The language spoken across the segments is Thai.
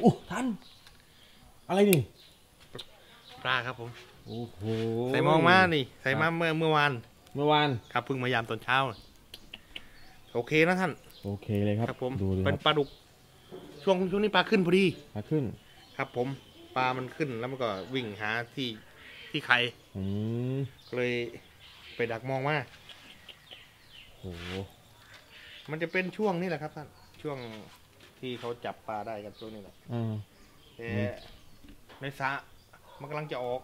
โอ้ท่าน อะไรนี่ ปลาครับผม โอ้โห ใส่มองมานี่ ใส่มาเมื่อเมื่อวาน เมื่อวาน ครับเพิ่งมายามตอนเช้า โอเคนะท่าน โอเคเลยครับ ครับผมดูเลยคเป็นรับปลาดุก ช่วงช่วงนี้ปลาขึ้นพอดีมาขึ้น ครับผม ปลามันขึ้นแล้วมันก็วิ่งหาที่ที่ไข่อืมก็เลยไปดักมองมาโอ้โหมันจะเป็นช่วงนี้แหละครับท่าน ช่วง ที่เขาจับปลาได้กันช่วงนี้แหละอ่าแต่อืมในสระมันกำลังจะออก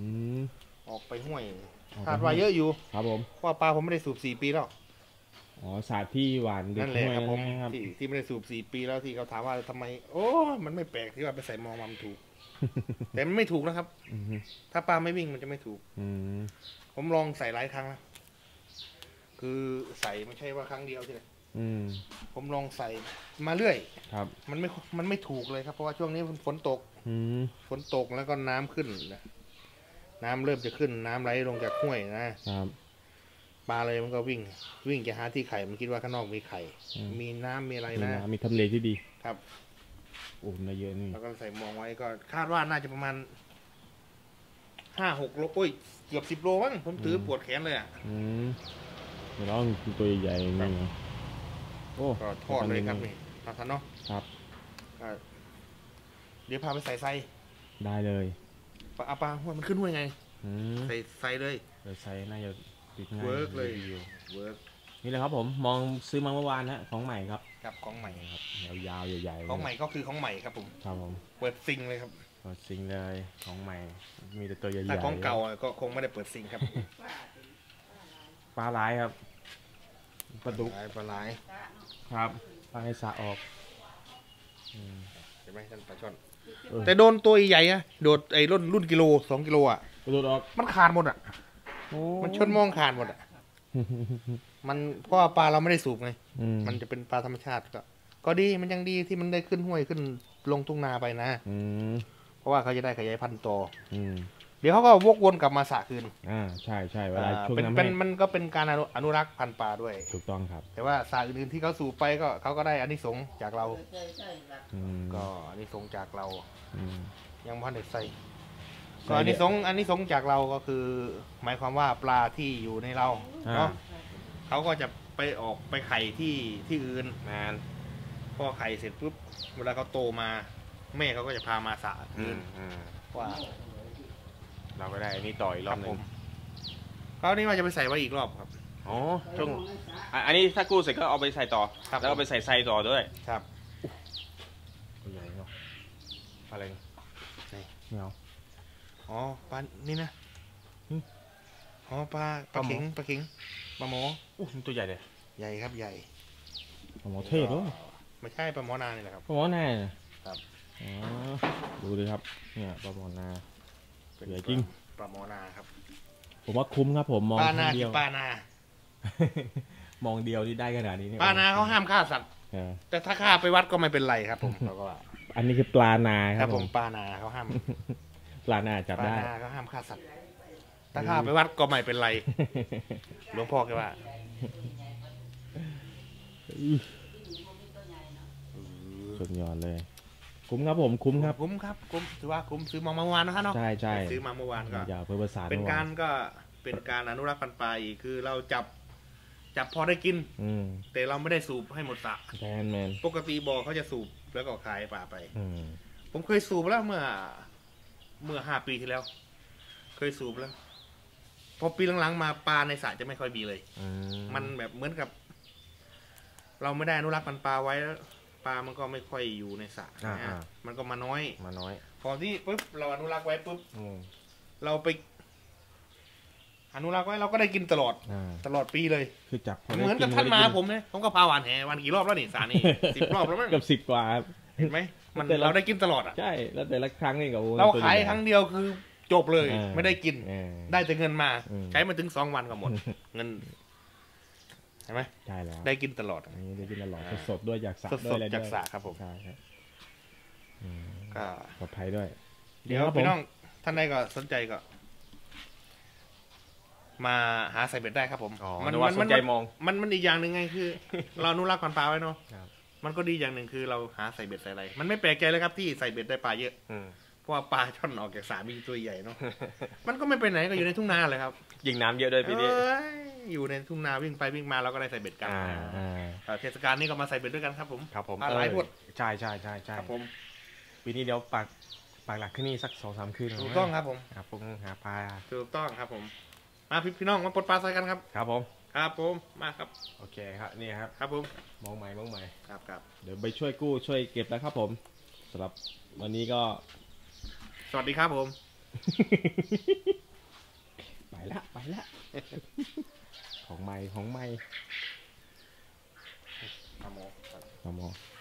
อืม ออกไปห้วยออกไป คาดว่าเยอะอยู่ครับผม เพราะว่าปลาผมไม่ได้สูบสี่ปีแล้ว อ๋อศาสตร์ที่หวานเด็กนั่นแหละครับผมห้วยนะครับ ที่ที่ไม่ได้สูบสี่ปีแล้วที่เขาถามว่าทำไม โอ้มันไม่แปลกที่ว่าไปใส่มองมามันถูก แต่มันไม่ถูกนะครับ อืมถ้าปลาไม่วิ่งมันจะไม่ถูก อืมผมลองใส่หลายครั้งแล้วคือใส่ไม่ใช่ว่าครั้งเดียวใช่ไหมอืม ผมลองใส่มาเรื่อย ครับ มันไม่มันไม่ถูกเลยครับ เพราะว่าช่วงนี้ฝนตกอืมฝนตกแล้วก็น้ำขึ้นนะน้ำเริ่มจะขึ้น น้ำไหลลงจากห้วยนะครับปลาเลยมันก็วิ่ง วิ่งจะหาที่ไข่ มันคิดว่าข้างนอกมีไข่อืมมีน้ำมีอะไรมีนะน้ำมีทำเลที่ดีครับโอ้ได้เยอะนี่แล้วก็ใส่มองไว้ก็คาดว่าน่าจะประมาณห้าหกโลโอ้ยเกือบสิบโลมั้งผมถือปวดแขนเลยอะอืมเดี๋ยวลองตัวใหญ่ๆนี่นะ โอ้ก็ทอดเลยครับนี่ทานเนาะครับก็เดี๋ยวพาไปใส่ไส้ได้เลยปลาเอาปลาห้วยมันขึ้นห้วยไง อืมใส่ไส้เลยเดี๋ยวใช้น่าจะติดง่ายเวิร์กเลยอยู่เวิร์กนี่แหละครับผมมองซื้อมาเมื่อวานนะของใหม่ครับกับของใหม่ครับยาวๆใหญ่ๆของใหม่ก็คือของใหม่ครับผมครับผมเปิดซิงเลยครับเปิดซิงเลยของใหม่ มีแต่ตัวใหญ่ๆถ้าของเก่าอะก็คงไม่ได้เปิดซิงครับปลาร้ายครับปลาดุกปลายปลาไหลาย ครับปลาให้สะออกอืมเห็นไหมท่านปลาช่อนเออแต่โดนตัวใหญ่อะโดดไอ้รุ่นรุ่นกิโลสองกิโลอะกระโดดออกมันขาดหมดอะมันชนมองขาดหมดอะมันเพราะว่าปลาเราไม่ได้สูบไง อืมมันจะเป็นปลาธรรมชาติก็ก็ดีมันยังดีที่มันได้ขึ้นห้วยขึ้นลงทุ่งนาไปนะ อืมเพราะว่าเขาจะได้ขยายพันธุ์ต่ออืม เดี๋ยวเขาก็วกวนกลับมาสระคืนอ่าใช่ใช่เวลาอ่าช่วงเป็นน้ำเป็นแห้งมันก็เป็นการอนุอนุรักษ์พันธุ์ปลาด้วย ถูกต้องครับ แต่ว่าสระอื่นๆที่เขาสูบไปก็เขาก็ได้อานิสงส์จากเราอืมก็อานิสงส์จากเราอืมยังพันเด็ดใส่ใส่ก็อันนี้สงส์อันนี้สงส์จากเราก็คือ หมายความว่าปลาที่อยู่ในเราอ่าเนาะเขาก็จะไปออกไปไข่ที่ที่อื่นนานพอไข่เสร็จปุ๊บเวลาเขาโตมา แม่เขาก็จะพามาสระอือื่มนอืมว่า เราก็ได้อันนี้ต่ออีกรอบหนึผงมคราวนี้ว่าจะไปใส่ไว้อีกรอบครับ อ๋อช่วงอะอันนี้ถ้ากู้เสร็จก็เอาไปใส่ต่อ ครับแล้วก็ไปใส่ไส้ต่อด้วย ครับตัวใหญ่เนาะอะไรเนี่ยไหนไม่เอาอ๋อปลา นี่นะอืมอ๋อปลาปลาปลาหมอเข็งปลาเข็งปลาหมออู้มันตัวใหญ่เลย ใหญ่ครับใหญ่หมอเทศด้วยไม่ใช่ปลาหมอนานี่แหละครับปลาหมอนาครับ อ๋อ ดูเลยครับ เนี่ยปลาหมอนา เป็นใหญ่จริงปลาหมอนาครับ ผมว่าคุ้มครับ ผมมองปลาคนารั้งเดีคืยอวปลานา มองเดียวที่ได้ขนาดนี้เนี่ยปลานาเขาห้ามฆ่าสัตว์เออแต่ถ้าฆ่าไปวัดก็ไม่เป็นไรครับ ผมเขาก็ว่าอันนี้คือปลานาคครัรับบผมปลานาเขาห้ามปลานาจับปลาได้นาเขาห้ามฆ่าสัตว์ถ้าฆ่าไปวัดก็ไม่เป็นไรหลวงพ่อแกว่าสุดยอดเลย คุ้มครับผมคุ้มครับคุ้มครับคุ้มถือว่าคุ้มซื้อมาเมื่อวานนะครับเนาะใช่ใช่ซื้อมาเมื่อวานก็อย่าเพื่อประสานเป็นมื่อวการก็เป็นการอนุรักษ์พันธุ์ปลาอีกคือเราจับจับพอได้กิน อืมแต่เราไม่ได้สูบให้หมดสระแทนแมนปกติบ่อเขาจะสูบแล้วก็ขายปลาไป อืมผมเคยสูบแล้วเมื่อ เมื่อห้าปีที่แล้ว เคยสูบแล้ว พอปีหลังๆมาปลาในสระจะไม่ค่อยมีเลยอืมันแบบเหมือนกับ เราไม่ได้อนุรักษ์พันธุ์ปลาไว้แล้วป ลามันก็ไม่ค่อยอยู่ในสระอ่านะอ่า มันก็มาน้อย มาน้อยพอที่ปุ๊บเราอนุรักษ์ไว้ปุ๊บอืมเราไป อนุรักษ์ไว้เราก็ได้กินตลอด อ่าตลอดปีเลย คือจับเหมือนกับท่านมาผมเนี่ยผมก็พาหวานแหวันกี่รอบแล้วนี่สานี่ สิบรอบแล้วมั้งเกับสิบกว่าครับ เห็นไหมมันแต่ละเราได้กินตลอดอะ ใช่แล้วแต่ละครั้งนี่กับโอ้เราตัวขายใหญ่ครั้งเดียวคือจบเลย อ่า ไม่ได้กิน เออ ได้แต่เงินมา อืม ใช้มาถึงสองวันก็หมด เงิน เห็นไหมใช่แล้วได้กินตลอดอันนี้ได้กินตลอดอ่าสดๆด้วยจากสระสดๆด้วยอะไรจากด้วยสระครับผมใช่ครับอืมก็ปลอดภัยด้วย เดี๋ยวครับผมพี่น้องท่านใดก็สนใจก็ มาหาใส่เบ็ดได้ครับผมอ๋อมันนึกว่ามันสมันนใจมองมันมันอีกอย่างหนึ่งไงคือ เราอนุรักษ์พันธุ์ปลาไว้เนาะครับมันก็ดีอย่างหนึ่งคือเราหาใส่เบ็ดใส่อะไร มันไม่แปลกใจเลยครับที่ใส่เบ็ดได้ปลาเยอะอืมเพราะว่าปลาช่อนออกจากสระมีตัวใหญ่เนาะมันก็ไม่ไปไหนก็อยู่ในทุ่งนาเลยครับ ยิงน้ำเยอะด้วยปีนี้เอ้ยอยู่ในทุ่งนาวิ่งไปวิ่งมาเราก็ได้ใส่เบ็ดกันอ่าอ่าเอ่อเทศกาลนี้ก็มาใส่เบ็ดด้วยกันครับผมครับผมปลาหลายพวดใช่ใช่ใช่ใช่ครับผมปีนี้เดี๋ยวปากปากหลักขึ้นนี่สักสองสามคืนถูกต้องครับผมหาปงหาปลาถูกต้องครับผมมาพี่พี่น้องมาปลดปลาใส่กันครับครับผมครับผมมาครับ โอเคครับนี่ครับครับผมมองใหม่มองใหม่ครับครับเดี๋ยวไปช่วยกู้ช่วยเก็บแล้วครับผมสำหรับวันนี้ก็ สวัสดีครับผมไป ละไปละ ของใหม่ของใหม่ครับผมครับผม